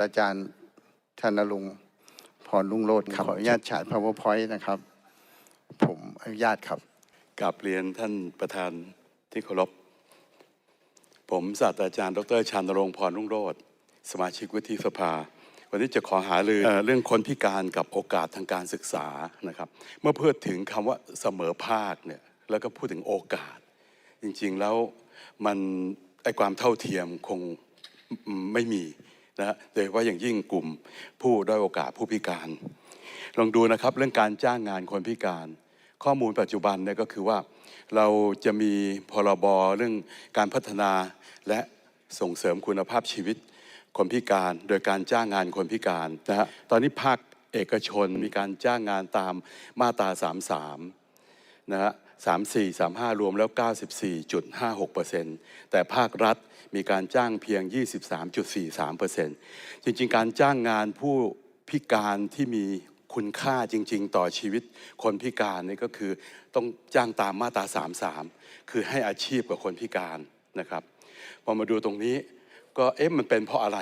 ตราจารย์ธนรงค์พรลุงโรดครับขออนุญาตฉาย powerpoint นะครับ ผมอนุญาตครับกับเรียนท่านประธานที่เคารพผมศาสตราจารย์ ดรชานรงค์พรรุ่งโรจน์สมาชิกวุฒิสภา วันนี้จะขอหารือเอ่อเรื่องคนพิการกับโอกาสทางการศึกษานะครับ เมื่อพูดถึงคำว่าเสมอภาคเนี่ยแล้วก็พูดถึงโอกาส จริงๆแล้วมันไอความเท่าเทียมคงอืมไม่มี นะฮะโดยเฉพาอย่างยิ่งกลุ่มผู้ด้อยโอกาสผู้พิการ ลองดูนะครับเรื่องการจ้างงานคนพิการ ข้อมูลปัจจุบันเนี่ยก็คือว่า เราจะมีพรบเรื่องการพัฒนาและส่งเสริมคุณภาพชีวิตคนพิการโดยการจ้างงานคนพิการนะฮะตอนนี้ภาคเอกชนมีการจ้างงานตามมาตรา 33 นะฮะ สามสี่สามห้ารวมแล้ว 94.56เปอร์เซ็นต์แต่ภาครัฐมีการจ้างเพียง 23.43เปอร์เซ็นต์จริงๆ การจ้างงานผู้พิการที่มีคุณค่าจริง ๆ ต่อชีวิต คนพิการนี่ก็คือต้องจ้างตามมาตรา 33 คือให้อาชีพกับคนพิการนะครับ พอมาดูตรงนี้ก็เอ๊ะมันเป็นเพราะอะไร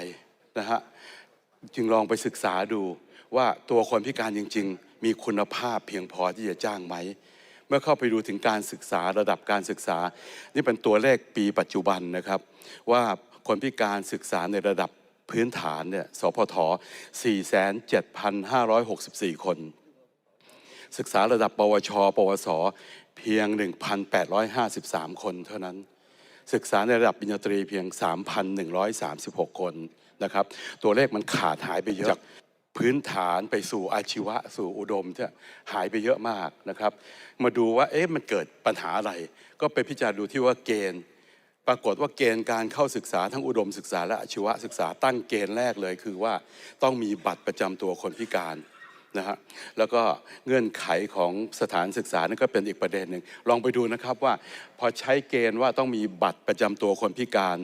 นะฮะจึงลองไปศึกษาดูว่าตัวคนพิการจริง ๆ มีคุณภาพเพียงพอที่จะจ้างไหม เมื่อเข้าไปดูถึงการศึกษาระดับการศึกษา นี่เป็นตัวเลขปีปัจจุบันนะครับ ว่าคนพิการศึกษาในระดับพื้นฐานเนี่ยสพท4,7,564 คน ศึกษาระดับปวช ปวส เพียง 1,853 คนเท่านั้น ศึกษาในระดับปริญญาตรีเพียง 3,136 คนนะครับ ตัวเลขมันขาดหายไปเยอะ พื้นฐานไปสู่อาชีวะสู่อุดมที่ยหายไปเยอะมากนะครับ มาดูว่าเอ๊ะมันเกิดปัญหาอะไร ก็ไปพิจารณาดูที่ว่าเกณฑ์ ปรากฏว่าเกณฑ์การเข้าศึกษาทั้งอุดมศึกษาและอาชีวศึกษาตั้งเกณฑ์แรกเลย คือว่าต้องมีบัตรประจำตัวคนพิการนะฮะแล้วก็เงื่อนไขของสถานศึกษานั่นก็เป็นอีกประเด็นหนึ่งลองไปดูนะครับว่า พอใช้เกณฑ์ว่าต้องมีบัตรประจำตัวคนพิการ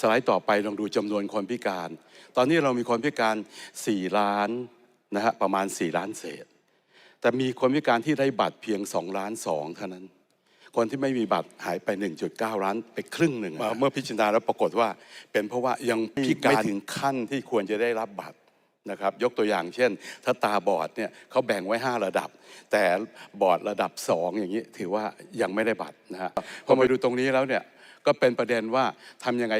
สไลด์ต่อไปลองดูจำนวนคนพิการ ตอนนี้เรามีคนพิการ 4 ล้านนะฮะประมาณ 4 ล้านเศษ แต่มีคนพิการที่ได้บัตรเพียง 2 ล้าน2เท่านั้น คนที่ไม่มีบัตรหายไป 1.9 ล้านไปครึ่งหนึ่งอะเมื่อพิจารณาแล้วปรากฏว่า เป็นเพราะว่ายังพิการไม่ถึงขั้นที่ควรจะได้รับบัตรนะครับยกตัวอย่างเช่น ถ้าตาบอดเนี่ยเขาแบ่งไว้ 5 ระดับ แต่บอดระดับ 2 อย่างนี้ถือว่ายังไม่ได้บัตรนะฮะพอมาดูตรงนี้แล้วเนี่ย ก็เป็นประเด็นว่าทำยังไง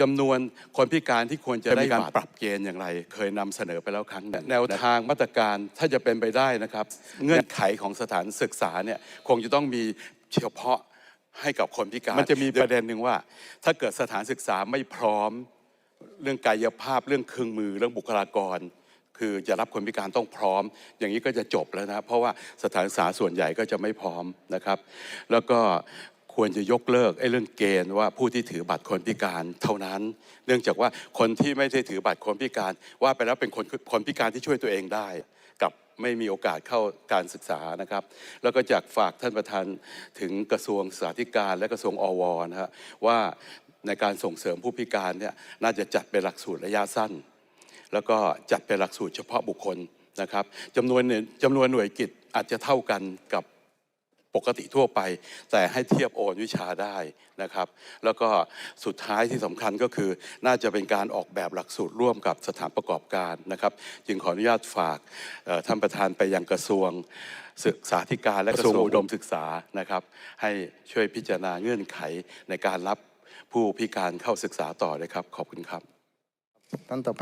จำนวนคนพิการที่ควรจะได้การปรับเกณฑ์อย่างไร เคยนำเสนอไปแล้วครั้งหนึ่งแนวทางมาตรการถ้าจะเป็นไปได้นะครับ เงื่อนไขของสถานศึกษาเนี่ยคงจะต้องมีเฉพาะให้กับคนพิการ มันจะมีประเด็นหนึ่งว่า ถ้าเกิดสถานศึกษาไม่พร้อม เรื่องกายภาพเรื่องเครื่องมือเรื่องบุคลากร คือจะรับคนพิการต้องพร้อม อย่างนี้ก็จะจบแล้วนะครับเพราะว่าสถานศึกษาส่วนใหญ่ก็จะไม่พร้อมนะครับ แล้วก็ ควรจะยกเลิกไอ้เรื่องเกณฑ์ว่าผู้ที่ถือบัตรคนพิการเท่านั้น เนื่องจากว่าคนที่ไม่ได้ถือบัตรคนพิการ ว่าไปแล้วเป็นคนคนพิการที่ช่วยตัวเองได้ กับไม่มีโอกาสเข้าการศึกษานะครับ แล้วก็จากฝากท่านประธานถึงกระทรวงศึกษาธิการและกระทรวงอวนะฮะว่าในการส่งเสริมผู้พิการเนี่ยน่าจะจัดเป็นหลักสูตรระยะสั้น แล้วก็จัดเป็นหลักสูตรเฉพาะบุคคลนะครับจำนวนเนี่ยจำนวนหน่วยกิจอาจจะเท่ากันกับ ปกติทั่วไป แต่ให้เทียบโอนวิชาได้นะครับ แล้วก็สุดท้ายที่สำคัญก็คือ น่าจะเป็นการออกแบบหลักสูตรร่วมกับสถานประกอบการนะครับ จึงขออนุญาตฝากเอ่อท่านประธานไปยังกระทรวงศึกษาธิการและกระทรวงอุดมศึกษานะครับ ให้ช่วยพิจารณาเงื่อนไขในการรับผู้พิการเข้าศึกษาต่อเลยครับ ขอบคุณครับท่านต่อไป